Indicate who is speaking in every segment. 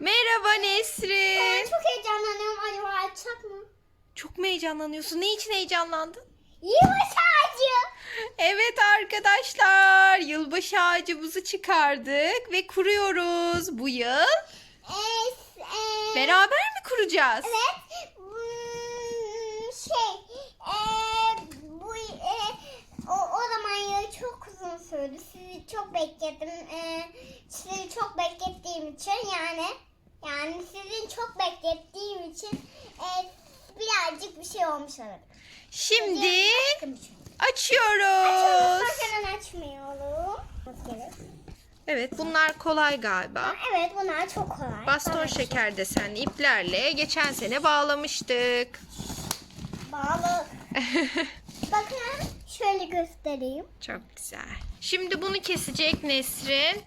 Speaker 1: Merhaba
Speaker 2: Ben
Speaker 1: Nesrin.
Speaker 2: çok heyecanlanıyorum. Acaba açacak mı?
Speaker 1: Çok mu heyecanlanıyorsun? Ne için heyecanlandın?
Speaker 2: Yavaş ağacı.
Speaker 1: Evet arkadaşlar, yılbaşı ağacımızı çıkardık ve kuruyoruz bu yıl.
Speaker 2: Es, e,
Speaker 1: Beraber mi kuracağız?
Speaker 2: Evet. Hmm, şey. E, bu e, o, o zaman ya çok uzun sürdü. Sizi çok bekledim. E, sizi çok beklettiğim için yani yani sizin çok beklettiğim için e, birazcık bir şey olmuş olabilir.
Speaker 1: Şimdi açıyoruz.
Speaker 2: Hemen açmıyorum. Evet.
Speaker 1: Evet bunlar kolay galiba.
Speaker 2: Evet bunlar çok kolay.
Speaker 1: Baston
Speaker 2: Bana
Speaker 1: şeker desenli iplerle geçen sene bağlamıştık.
Speaker 2: Bağlı. Bakın şöyle göstereyim.
Speaker 1: Çok güzel. Şimdi bunu kesecek Nesrin.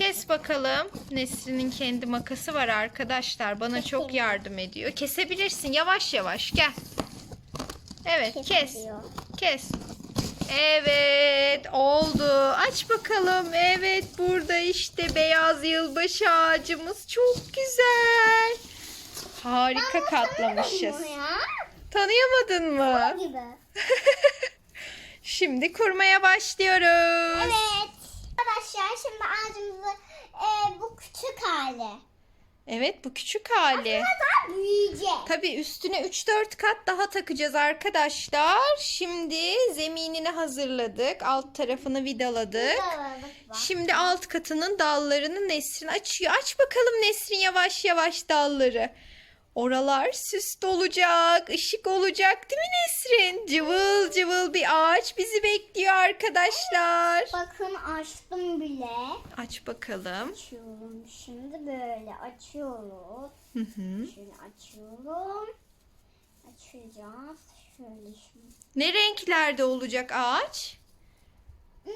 Speaker 1: Kes bakalım. Nesrin'in kendi makası var arkadaşlar. Bana çok yardım ediyor. Kesebilirsin. Yavaş yavaş. Gel. Evet kes. Kes. Evet oldu. Aç bakalım. Evet burada işte beyaz yılbaşı ağacımız. Çok güzel. Harika katlamışız. Tanıyamadın mı?
Speaker 2: Gibi.
Speaker 1: Şimdi kurmaya başlıyoruz.
Speaker 2: Evet. Arkadaşlar şimdi ağacımızı e, bu küçük hali.
Speaker 1: Evet bu küçük hali.
Speaker 2: Biraz daha büyüyecek.
Speaker 1: Tabii üstüne 3-4 kat daha takacağız arkadaşlar. Şimdi zeminini hazırladık. Alt tarafını vidaladık. Şimdi alt katının dallarını Nesrin açıyor. Aç bakalım Nesrin yavaş yavaş dalları. Oralar süs olacak, ışık olacak değil mi Nesrin? Cıvıl cıvıl bir ağaç bizi bekliyor arkadaşlar.
Speaker 2: Bakın açtım bile.
Speaker 1: Aç bakalım.
Speaker 2: Açıyorum. Şimdi böyle açıyoruz.
Speaker 1: Hı hı.
Speaker 2: Şöyle açıyorum. Açacağız. Şöyle şimdi.
Speaker 1: Ne renklerde olacak ağaç?
Speaker 2: Hmm?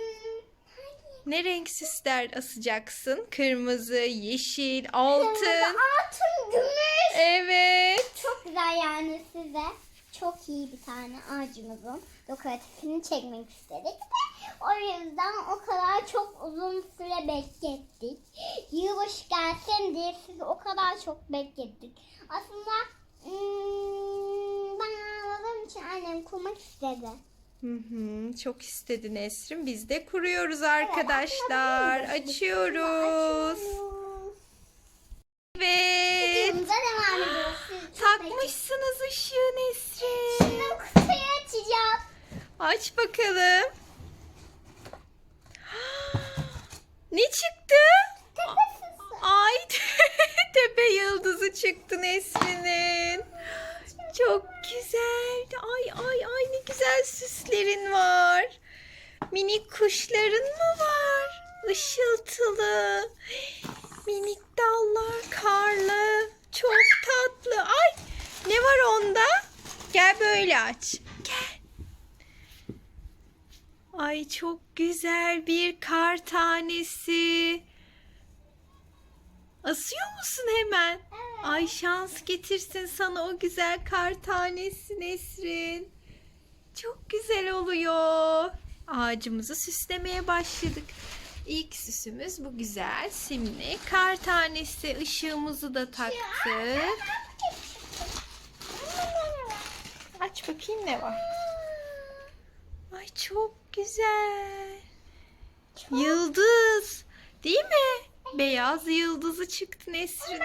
Speaker 1: Ne renk süsler asacaksın? Kırmızı, yeşil, altın.
Speaker 2: Kırmızı, altın, gümüş.
Speaker 1: Evet.
Speaker 2: Çok güzel yani size çok iyi bir tane ağacımızın dekoratifini çekmek istedik de o yüzden o kadar çok uzun süre beklettik. Yılbaşı gelsin diye sizi o kadar çok beklettik. Aslında hmm, ben ağladığım için annem kurmak istedi.
Speaker 1: Hı hı, çok istedi Nesrin. Biz de kuruyoruz arkadaşlar.
Speaker 2: Evet,
Speaker 1: Açıyoruz. Evet.
Speaker 2: Videomuza devam ediyoruz.
Speaker 1: Takmışsınız ışığı Nesrin.
Speaker 2: Şimdi kutuyu açacağım.
Speaker 1: Aç bakalım. Ne çıktı? Ay tepe yıldızı çıktı Nesrin'in. Çok güzel. Ay ay ay ne güzel süslerin var. Minik kuşların mı var? Işıltılı. Minik dallar karlı. Çok tatlı. Ay ne var onda? Gel böyle aç. Gel. Ay çok güzel bir kar tanesi. Asıyor musun hemen? Ay şans getirsin sana o güzel kar tanesi Nesrin. Çok güzel oluyor. Ağacımızı süslemeye başladık. İlk süsümüz bu güzel simli kar tanesi. Işığımızı da taktık. Aç bakayım ne var. Ay çok güzel. Yıldız. Değil mi? Beyaz yıldızı çıktı Nesrin'in.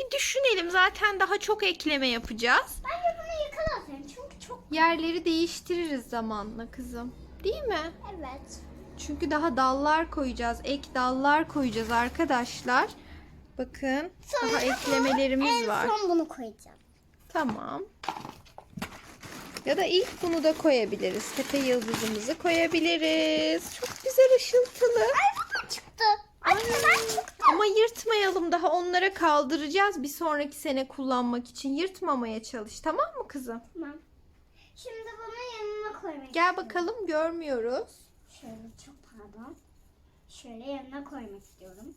Speaker 1: Bir düşünelim zaten daha çok ekleme yapacağız.
Speaker 2: Bence bunu yakalasın çünkü çok
Speaker 1: Yerleri değiştiririz zamanla kızım. Değil mi?
Speaker 2: evet.
Speaker 1: Çünkü daha dallar koyacağız. Ek dallar koyacağız arkadaşlar. Bakın daha
Speaker 2: Sonra
Speaker 1: eklemelerimiz
Speaker 2: en
Speaker 1: var.
Speaker 2: son bunu koyacağım.
Speaker 1: Tamam. Ya da ilk bunu da koyabiliriz. Tepe yıldızımızı koyabiliriz. Çok güzel ışıltılı.
Speaker 2: Ay bu da çıktı.
Speaker 1: Ama yırtmayalım daha onlara kaldıracağız bir sonraki sene kullanmak için. Yırtmamaya çalış tamam mı kızım?
Speaker 2: Tamam. Şimdi bunu yanına koymak
Speaker 1: Gel bakalım görmüyoruz.
Speaker 2: Şöyle çok pardon. Şöyle yanına koymak istiyorum.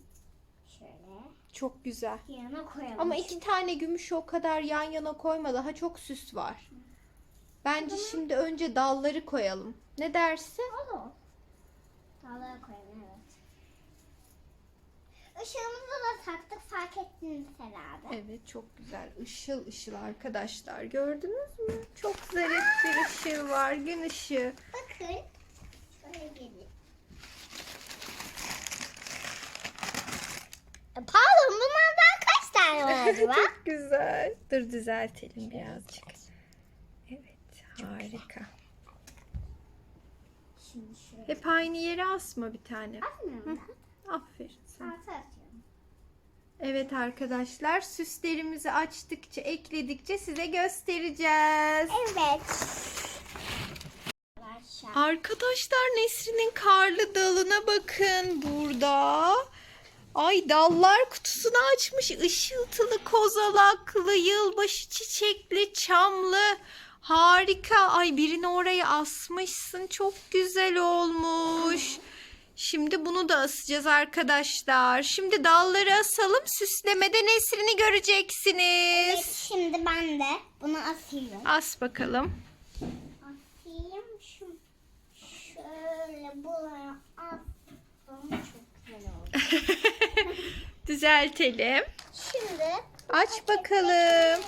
Speaker 2: Şöyle
Speaker 1: Çok güzel.
Speaker 2: yanına koyalım.
Speaker 1: Ama iki tane gümüşü o kadar yan yana koyma daha çok süs var. Bence şimdi önce dalları koyalım. Ne dersin?
Speaker 2: Olur. Dağlara koyalım evet. Işığımızı da taktık fark ettiniz herhalde.
Speaker 1: Evet çok güzel. Işıl ışıl arkadaşlar. Gördünüz mü? Çok zarif bir ışığı var. Gün ışığı.
Speaker 2: Bakın. Şöyle geleyim. E, Pardon bunlardan kaç tane var acaba?
Speaker 1: çok güzel. Dur düzeltelim birazcık. Evet harika.
Speaker 2: Şimdi şöyle.
Speaker 1: Hep aynı yere asma bir tane.
Speaker 2: Atmıyor mu?
Speaker 1: Aferin Evet arkadaşlar süslerimizi açtıkça ekledikçe size göstereceğiz.
Speaker 2: Evet. Arkadaşlar.
Speaker 1: Nesrin'in karlı dalına bakın burada. Ay dallar kutusunu açmış ışıltılı kozalaklı yılbaşı çiçekli çamlı harika ay birini oraya asmışsın çok güzel olmuş. Şimdi bunu da asacağız arkadaşlar. Şimdi dalları asalım süslemede Nesrin'i göreceksiniz.
Speaker 2: Evet şimdi ben de bunu asıyorum.
Speaker 1: As bakalım.
Speaker 2: Asayım şu şöyle buraya astım. Çok güzel oldu.
Speaker 1: Düzeltelim.
Speaker 2: Şimdi
Speaker 1: Aç bakalım.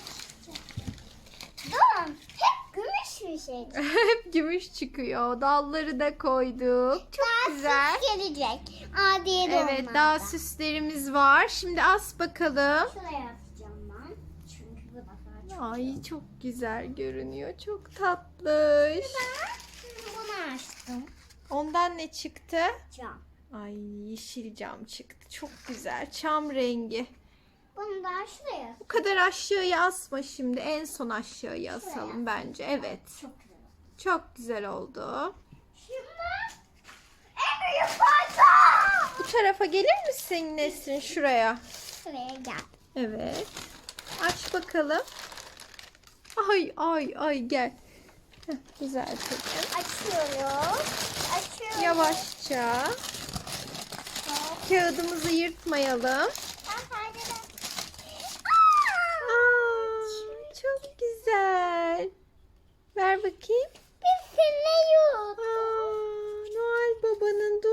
Speaker 2: Dur. Hep gümüş bir şey.
Speaker 1: Hep gümüş çıkıyor. Dalları da koyduk. Çok
Speaker 2: Daha
Speaker 1: güzel.
Speaker 2: süs gelecek. De
Speaker 1: Evet daha süslerimiz var. Şimdi as bakalım.
Speaker 2: Şuraya asacağım ben. Çünkü bu defa çok
Speaker 1: Ay çok güzel görünüyor. Çok tatlış.
Speaker 2: Ben bunu açtım.
Speaker 1: Ondan ne çıktı?
Speaker 2: Cam.
Speaker 1: Ay yeşil cam çıktı. Çok güzel. Çam rengi.
Speaker 2: Bunu da şuraya.
Speaker 1: Bu kadar aşağıya asma şimdi. En son aşağıya asalım bence. Evet.
Speaker 2: Çok güzel.
Speaker 1: Çok güzel oldu.
Speaker 2: Şimdi en büyük parça.
Speaker 1: Bu tarafa gelir misin Nesrin şuraya?
Speaker 2: Şuraya gel.
Speaker 1: Evet. Aç bakalım. Ay ay ay gel. Heh, düzeltelim.
Speaker 2: Açıyorum. Açıyorum.
Speaker 1: Yavaşça.
Speaker 2: Hop.
Speaker 1: Kağıdımızı yırtmayalım.
Speaker 2: Ben faydalı.
Speaker 1: Aa, çok güzel. Ver bakayım.
Speaker 2: Bir sene yok.
Speaker 1: Aa, Noel Baba'nın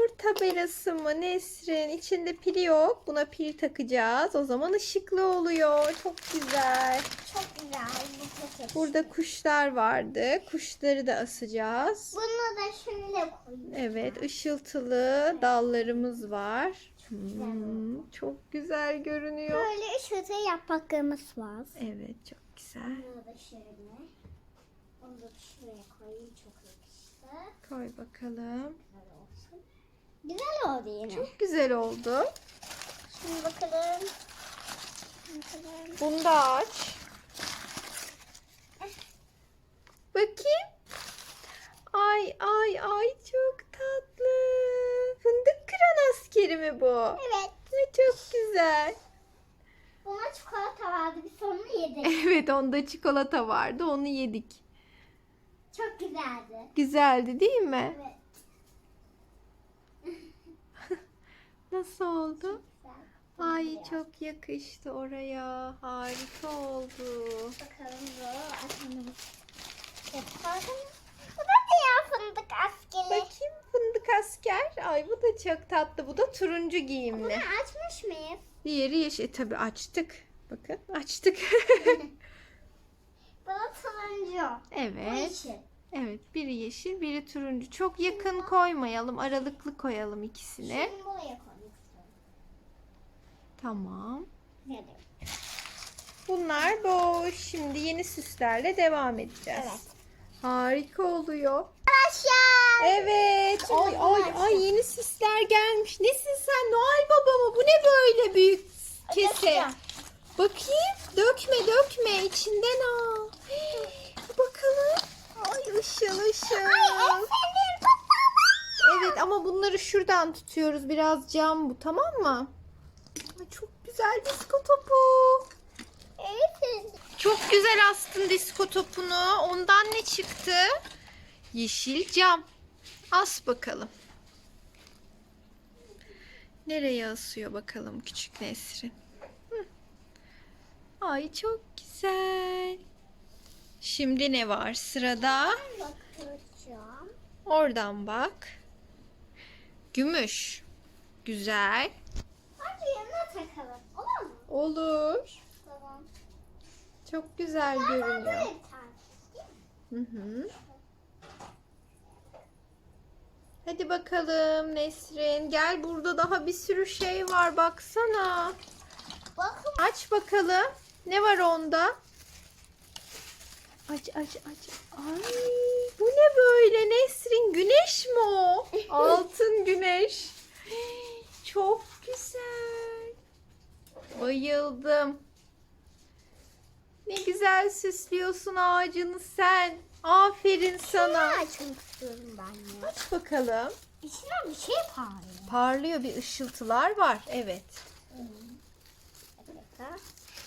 Speaker 1: tabelası mı Nesrin? İçinde pili yok. Buna pil takacağız. O zaman ışıklı oluyor. Çok güzel.
Speaker 2: Çok güzel bu paket.
Speaker 1: Burada kuşlar vardı. Kuşları da asacağız.
Speaker 2: Bunu da şöyle koyayım.
Speaker 1: Evet, ışıltılı dallarımız var. Hmm, çok güzel görünüyor.
Speaker 2: Böyle ışıltı yapraklarımız var.
Speaker 1: Evet, çok güzel.
Speaker 2: Bunu da şöyle. Onu da şuraya koyayım. Çok yakıştı.
Speaker 1: Koy bakalım.
Speaker 2: Güzel olsun. Güzel oldu yine.
Speaker 1: Çok güzel oldu.
Speaker 2: Şimdi bakalım. Bakalım.
Speaker 1: Bunu da aç. Bakayım. Ay ay ay çok tatlı. Fındık kıran askeri mi bu?
Speaker 2: Evet.
Speaker 1: Ne çok güzel.
Speaker 2: Buna çikolata vardı. Biz onu yedik.
Speaker 1: Evet onda çikolata vardı onu yedik.
Speaker 2: Çok güzeldi.
Speaker 1: Güzeldi değil mi?
Speaker 2: Evet.
Speaker 1: Nasıl oldu? Ay çok yakıştı oraya. Harika oldu.
Speaker 2: Bakalım bu. Yapalım. Bu da diğer fındık askeri.
Speaker 1: Bakayım fındık asker. Ay bu da çok tatlı. Bu da turuncu
Speaker 2: Bunu
Speaker 1: giyimli.
Speaker 2: açmış mıyız?
Speaker 1: Diğeri yeşil. E, tabii açtık. Bakın açtık.
Speaker 2: Bu da turuncu. Bu
Speaker 1: evet.
Speaker 2: yeşil.
Speaker 1: Evet biri yeşil biri turuncu. Çok yakın koymayalım. Aralıklı koyalım ikisini.
Speaker 2: Şimdi buraya istiyorum.
Speaker 1: Tamam.
Speaker 2: Nerede?
Speaker 1: Bunlar boş. Şimdi yeni süslerle devam edeceğiz.
Speaker 2: Evet.
Speaker 1: Harika oluyor.
Speaker 2: Arkadaşlar.
Speaker 1: Evet.
Speaker 2: Şimdi
Speaker 1: Ay ay ay yeni süsler gelmiş. Nesin sen Noel Baba mı? Bu ne böyle büyük kese?
Speaker 2: Dökeceğim.
Speaker 1: Bakayım. Dökme dökme. İçinden al. Bakalım. Ay ışıl ışıl.
Speaker 2: Ay tatlı.
Speaker 1: Evet ama bunları şuradan tutuyoruz. Biraz cam bu tamam mı? Ay, çok güzel disko topu.
Speaker 2: Evet.
Speaker 1: Çok güzel astın disko topunu. Ondan ne çıktı? Yeşil cam. As bakalım. Nereye asıyor bakalım küçük Nesrin? Hı. Ay çok güzel. Şimdi ne var sırada?
Speaker 2: Bakacağım.
Speaker 1: Oradan bak. Gümüş. Güzel.
Speaker 2: Bence yanına takalım. Olur mu?
Speaker 1: Olur.
Speaker 2: Tamam.
Speaker 1: Çok güzel
Speaker 2: Böyle
Speaker 1: görünüyor.
Speaker 2: tane.
Speaker 1: Hı hı. Hadi bakalım Nesrin. Gel burada daha bir sürü şey var baksana.
Speaker 2: Bakın
Speaker 1: Aç bakalım. Ne var onda? Aç aç aç. Ay bu ne böyle Nesrin? Güneş mi o? Altın güneş. Çok güzel. Bayıldım. Ne güzel süslüyorsun ağacını sen. Aferin
Speaker 2: şunu
Speaker 1: sana.
Speaker 2: açmak istiyorum ben ya.
Speaker 1: Aç bakalım.
Speaker 2: İçinden bir şey parlıyor.
Speaker 1: Parlıyor bir ışıltılar var. Evet.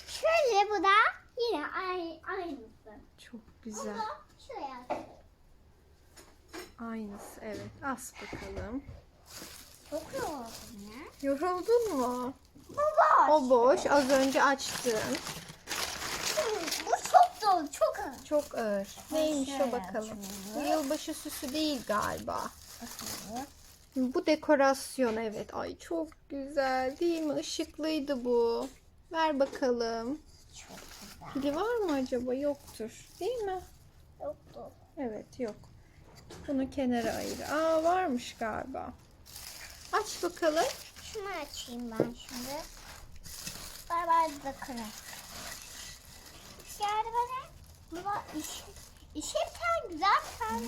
Speaker 2: Şöyle bu da yine aynı, aynısı.
Speaker 1: Çok güzel.
Speaker 2: da şuraya.
Speaker 1: Aynısı evet. As bakalım.
Speaker 2: Çok yoruldum ya.
Speaker 1: Yoruldun mu?
Speaker 2: Bu boş.
Speaker 1: O boş. Az önce açtın.
Speaker 2: Bu çok dolu, çok ağır.
Speaker 1: Çok ağır. Neymiş o
Speaker 2: şöyle
Speaker 1: bakalım. Bu yılbaşı süsü değil galiba. Bu dekorasyon evet. Ay çok güzel değil mi? Işıklıydı bu. Ver bakalım.
Speaker 2: Çok güzel.
Speaker 1: Pili var mı acaba? Yoktur. Değil mi?
Speaker 2: Dolu.
Speaker 1: Evet yok. Bunu kenara ayır. Aa varmış galiba. Aç bakalım.
Speaker 2: Şunu açayım ben şimdi. Beraber kırarım. Yani bana bu da iş, bir tane güzel tane.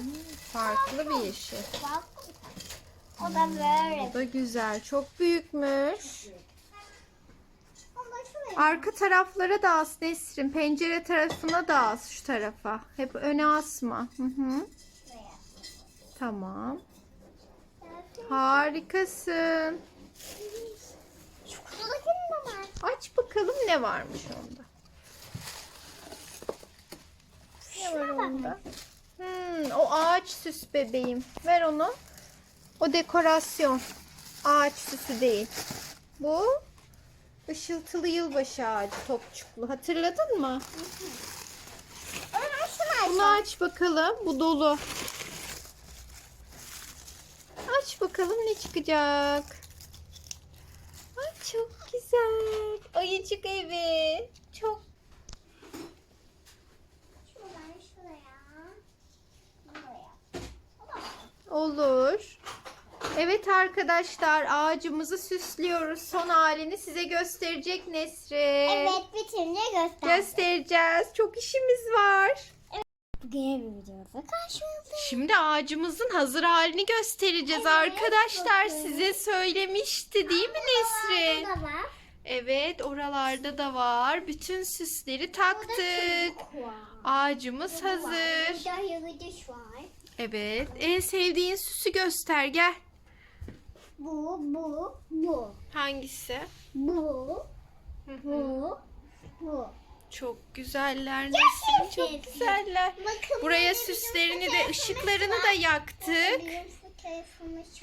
Speaker 1: Farklı bir yeşil.
Speaker 2: Farklı. O da böyle.
Speaker 1: Bu da güzel. Çok büyükmüş. Arka taraflara da as Nesrin. Pencere tarafına da as şu tarafa. Hep öne asma. Hı hı. Tamam. Harikasın. Aç bakalım ne varmış onda. Ne var onda? Hmm, o ağaç süs bebeğim. Ver onu. O dekorasyon. Ağaç süsü değil. Bu ışıltılı yılbaşı ağacı topçuklu. Hatırladın mı? Bunu
Speaker 2: aç
Speaker 1: bakalım. Bu dolu. Aç bakalım ne çıkacak. Ay çok güzel. Ayıcık evi. Çok
Speaker 2: Şuradan şuraya. Buraya. O da
Speaker 1: olur. Evet arkadaşlar ağacımızı süslüyoruz. Son halini size gösterecek Nesrin.
Speaker 2: Evet bitince göster.
Speaker 1: Göstereceğiz. Çok işimiz var.
Speaker 2: Bugün bir videoda karşınızdayım.
Speaker 1: Şimdi ağacımızın hazır halini göstereceğiz
Speaker 2: Evet,
Speaker 1: arkadaşlar.
Speaker 2: bakın.
Speaker 1: Size söylemişti değil mi Nesrin?
Speaker 2: Burada var.
Speaker 1: Evet oralarda da var. Bütün süsleri taktık.
Speaker 2: Var.
Speaker 1: Ağacımız
Speaker 2: Burada var.
Speaker 1: hazır.
Speaker 2: Burada yıldız var.
Speaker 1: Evet en sevdiğin süsü göster gel.
Speaker 2: Bu, bu, bu.
Speaker 1: Hangisi?
Speaker 2: Bu,
Speaker 1: Hı hı.
Speaker 2: bu, bu.
Speaker 1: Çok güzeller. Çok güzeler.
Speaker 2: Bakın
Speaker 1: Buraya süslerini de ışıklarını da yaktık.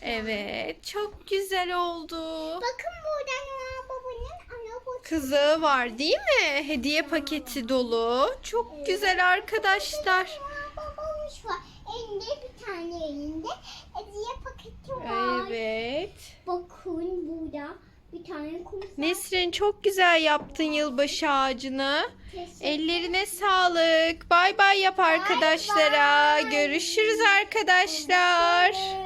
Speaker 1: Evet çok güzel oldu.
Speaker 2: Bakın burada Noel Baba'nın arabası.
Speaker 1: Kızığı var değil mi? Hediye paketi dolu. Çok güzel arkadaşlar.
Speaker 2: Baba'mış var. Elinde bir tane elinde hediye paketi var.
Speaker 1: Evet.
Speaker 2: Bakın burada bir tane kum saat.
Speaker 1: Nesrin çok güzel yaptın yılbaşı ağacını.
Speaker 2: Teşekkür
Speaker 1: Ellerine sağlık. Bay bay yap arkadaşlara. Görüşürüz arkadaşlar.